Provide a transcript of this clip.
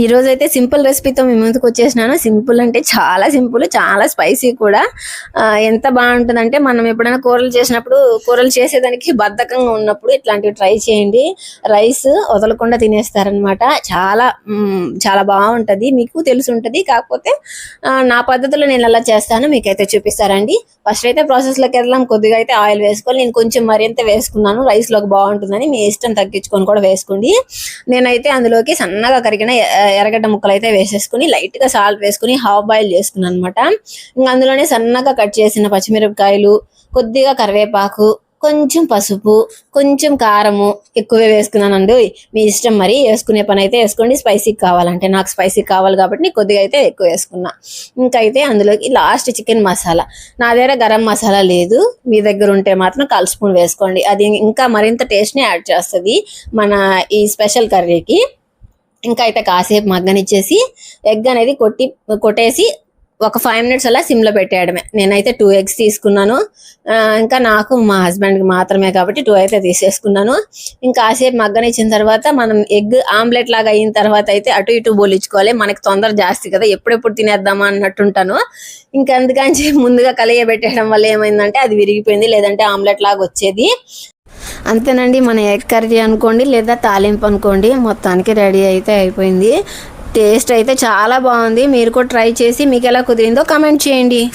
ఈ రోజు అయితే సింపుల్ రెసిపీతో మీ ముందుకు వచ్చేసినాను. సింపుల్ అంటే చాలా సింపుల్ చాలా స్పైసీ కూడా. ఎంత బాగుంటుందంటే మనం ఎప్పుడైనా కూరలు చేసినప్పుడు కూరలు చేసేదానికి బద్ధకంగా ఉన్నప్పుడు ఇట్లాంటివి ట్రై చేయండి. రైస్ వదలకుండా తినేస్తారనమాట చాలా చాలా బాగుంటది. మీకు తెలిసి ఉంటుంది కాకపోతే నా పద్ధతిలో నేను అలా చేస్తాను. మీకైతే చూపిస్తారండి. ఫస్ట్ అయితే ప్రాసెస్లోకి వెళ్దాం. కొద్దిగా అయితే ఆయిల్ వేసుకొని నేను కొంచెం మరింత వేసుకున్నాను. రైస్లోకి బాగుంటుందని మీ ఇష్టం తగ్గించుకొని కూడా వేసుకోండి. నేనైతే అందులోకి సన్నగా కరిగిన ఎర్రగడ్డ ముక్కలు అయితే వేసేసుకుని లైట్గా సాల్ట్ వేసుకుని హాఫ్ బాయిల్ చేసుకున్నాను అనమాట ఇంకా అందులోనే సన్నగా కట్ చేసిన పచ్చిమిరపకాయలు కొద్దిగా కరివేపాకు కొంచెం పసుపు కొంచెం కారము ఎక్కువే వేసుకున్నానండి. మీ ఇష్టం మరి. వేసుకునే పని అయితే వేసుకోండి. స్పైసీకి కావాలంటే నాకు స్పైసీ కావాలి కాబట్టి నేను కొద్దిగా అయితే ఎక్కువ వేసుకున్నా. ఇంకా అయితే అందులోకి లాస్ట్ చికెన్ మసాలా. నా దగ్గర గరం మసాలా లేదు. మీ దగ్గర ఉంటే మాత్రం కాల్ స్పూన్ వేసుకోండి. అది ఇంకా మరింత టేస్ట్ని యాడ్ చేస్తుంది మన ఈ స్పెషల్ కర్రీకి. ఇంకా అయితే కాసేపు మగ్గనిచ్చేసి ఎగ్ అనేది కొట్టి కొట్టేసి ఒక ఫైవ్ మినిట్స్ అలా సిమ్లో పెట్టేయడమే. నేనైతే టూ ఎగ్స్ తీసుకున్నాను. ఇంకా నాకు మా హస్బెండ్కి మాత్రమే కాబట్టి టూ అయితే తీసేసుకున్నాను. ఇంకా కాసేపు మగ్గనిచ్చిన తర్వాత మనం ఎగ్ ఆమ్లెట్ లాగా అయిన తర్వాత అయితే అటు ఇటు బోలించుకోవాలి మనకి తొందర జాస్తి కదా ఎప్పుడెప్పుడు తినేద్దామా అన్నట్టుంటాను. ఇంకా అందుకని చెప్పి ముందుగా కలియ పెట్టేయడం వల్ల ఏమైందంటే అది విరిగిపోయింది లేదంటే ఆమ్లెట్ లాగా వచ్చేది. అంతేనండి మన ఎగ్ కర్రీ అనుకోండి లేదా తాలింపు అనుకోండి మొత్తానికి రెడీ అయితే అయిపోయింది. టేస్ట్ అయితే చాలా బాగుంది. మీరు కూడా ట్రై చేసి మీకు ఎలా కుదిరిందో కమెంట్ చేయండి.